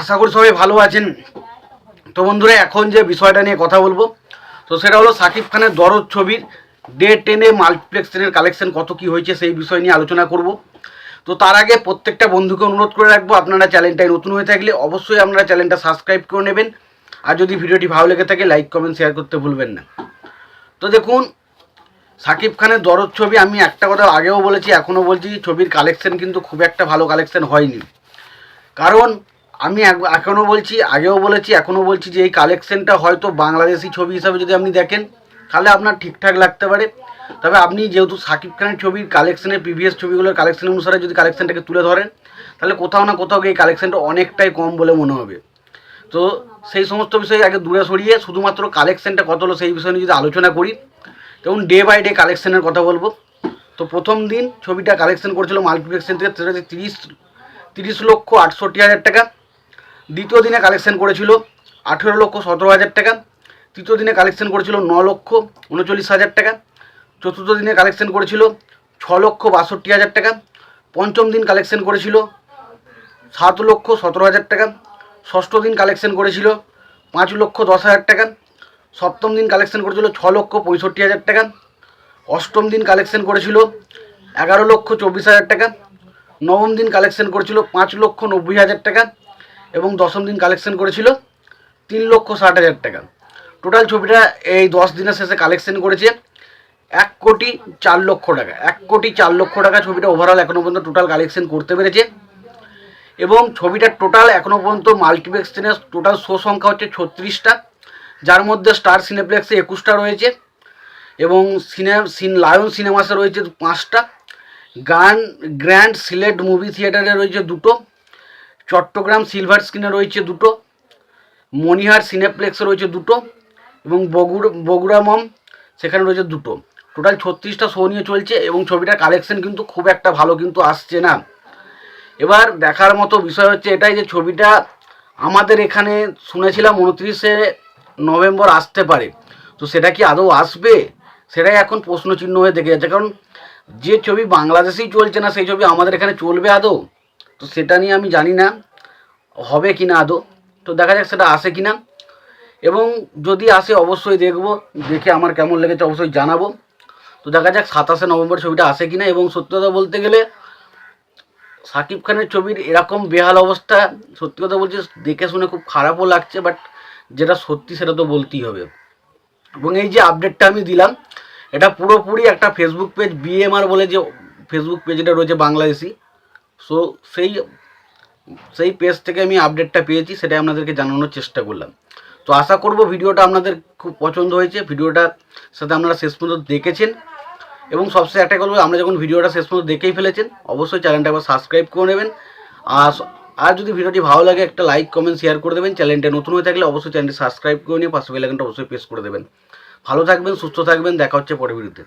আশা করি সবাই ভালো আছেন। তো বন্ধুরা, এখন যে বিষয়টা নিয়ে কথা বলব, তো সেটা হলো সাকিব খানের দরদ ছবির ডে টেনে মাল্টিপ্লেক্স ট্রেনের কালেকশন কত কি হয়েছে সেই বিষয় নিয়ে আলোচনা করব। তো তার আগে প্রত্যেকটা বন্ধুকে অনুরোধ করে রাখব, আপনারা চ্যানেলটায় নতুন হয়ে থাকলে অবশ্যই আপনারা চ্যানেলটা সাবস্ক্রাইব করে নেবেন। আর যদি ভিডিওটি ভালো লেগে থাকে লাইক কমেন্ট শেয়ার করতে ভুলবেন না। তো দেখুন, সাকিব খানের দরদ ছবি, আমি একটা কথা আগেও বলেছি, এখনও বলছি, ছবির কালেকশন কিন্তু খুব একটা ভালো কালেকশন হয়নি। কারণ আমি এখনও বলছি, আগেও বলেছি, এখনও বলছি যে এই কালেকশনটা হয়তো বাংলাদেশি ছবি হিসাবে যদি আপনি দেখেন, তাহলে আপনার ঠিকঠাক লাগতে পারে। তবে আপনি যেহেতু সাকিব খানের ছবির কালেকশনের প্রিভিয়াস ছবিগুলোর কালেকশন অনুসারে যদি কালেকশনটাকে তুলে ধরেন, তাহলে কোথাও না কোথাও এই কালেকশনটা অনেকটাই কম বলে মনে হবে। তো সেই সমস্ত বিষয়ে আগে দূরে সরিয়ে শুধুমাত্র কালেকশনটা কত হলো সেই বিষয় নিয়ে যদি আলোচনা করি, যেমন ডে বাই ডে কালেকশনের কথা বলব। তো প্রথম দিন ছবিটা কালেকশন করেছিল মাল্টিপ্লেক্সন থেকে তিরিশ তিরিশ লক্ষ আটষট্টি হাজার টাকা। দ্বিতীয় দিনে কালেকশন করেছিল আঠেরো লক্ষ সতেরো হাজার টাকা, তৃতীয় দিনে কালেকশন করেছিল ন লক্ষ উনচল্লিশ হাজার টাকা, চতুর্থ দিনে কালেকশন করেছিল ছ লক্ষ বাষট্টি হাজার টাকা, পঞ্চম দিন কালেকশন করেছিল সাত লক্ষ সতেরো হাজার টাকা, ষষ্ঠ দিন কালেকশন করেছিল পাঁচ লক্ষ দশ হাজার টাকা, সপ্তম দিন কালেকশন করেছিল ছ লক্ষ পঁয়ষট্টি হাজার টাকা, অষ্টম দিন কালেকশন করেছিল এগারো লক্ষ চব্বিশ হাজার টাকা, নবম দিন কালেকশন করেছিল পাঁচ লক্ষ নব্বই হাজার টাকা এবং দশম দিন কালেকশন করেছিল তিন লক্ষ ষাট হাজার টাকা। টোটাল ছবিটা এই দশ দিনের শেষে কালেকশন করেছে এক কোটি চার লক্ষ টাকা। এক কোটি চার লক্ষ টাকা ছবিটা ওভারঅল এখনও পর্যন্ত টোটাল কালেকশন করতে পেরেছে। এবং ছবিটার টোটাল এখনও পর্যন্ত মাল্টিপ্লেক্স ট্রেনের টোটাল শো সংখ্যা হচ্ছে ছত্রিশটা। যার মধ্যে স্টার সিনেপ্লেক্সে একুশটা রয়েছে এবং সিনে সিন লায়ন সিনেমাসে রয়েছে পাঁচটা। গান গ্র্যান্ড সিলেট মুভি থিয়েটারে রয়েছে দুটো। চট্টগ্রাম সিলভার স্ক্রিনে রয়েছে দুটো, মণিহার সিনেপ্লেক্সে রয়েছে দুটো এবং বগুড়া বগুড়া মম, সেখানে রয়েছে দুটো। টোটাল ছত্রিশটা শো নিয়ে চলছে এবং ছবিটার কালেকশন কিন্তু খুব একটা ভালো কিন্তু আসছে না। এবার দেখার মতো বিষয় হচ্ছে এটাই যে ছবিটা আমাদের এখানে শুনেছিলাম উনত্রিশে নভেম্বর আসতে পারে। তো সেটা কি আদৌ আসবে? সেটাই এখন প্রশ্নচিহ্ন হয়ে দেখে যাচ্ছে। কারণ যে ছবি বাংলাদেশেই চলছে না, সেই ছবি আমাদের এখানে চলবে আদৌ? তো সেটা নিয়ে আমি জানি না। হবে কি না আদৌ? তো দেখা যাক সেটা আসে কি না। এবং যদি আসে, অবশ্যই দেখব, দেখে আমার কেমন লেগেছে, অবশ্যই জানাব। তো দেখা যাক সাতাশে নভেম্বর ছবিটা আসে কি না। এবং সত্যি কথা বলতে গেলে, সাকিব খানের ছবির এরকম বেহাল অবস্থা, সত্যি কথা বলছি, দেখে শুনে খুব খারাপও লাগছে বাট যেটা সত্যি সেটা তো বলতেই হবে। এবং এই যে আপডেটটা আমি দিলাম, এটা পুরোপুরি একটা ফেসবুক পেজ বিএমআর বলে যে ফেসবুক পেজটা রয়েছে বাংলাদেশি। সো সেই সেই পেজ থেকে আমি আপডেটটা পেয়েছি, সেটাই আপনাদেরকে জানানোর চেষ্টা করলাম। তো আশা করব ভিডিওটা আপনাদের খুব পছন্দ হয়েছে। ভিডিওটা সাথে আপনারা শেষ পর্যন্ত দেখেছেন। এবং সবচেয়ে একটা করব আমরা যখন ভিডিওটা শেষ পর্যন্ত দেখেই ফেলেছেন, অবশ্যই চ্যানেলটা একবার সাবস্ক্রাইব করে নেবেন। আর আর যদি ভিডিওটি ভালো লাগে, একটা লাইক কমেন্ট শেয়ার করে দেবেন। চ্যানেলটা নতুন হয়ে থাকলে অবশ্যই চ্যানেলটি সাবস্ক্রাইব করে নিয়ে পাশে বেলাইকনটা অবশ্যই প্রেস করে দেবেন। ভালো থাকবেন, সুস্থ থাকবেন, দেখা হচ্ছে পরের ভিডিওতে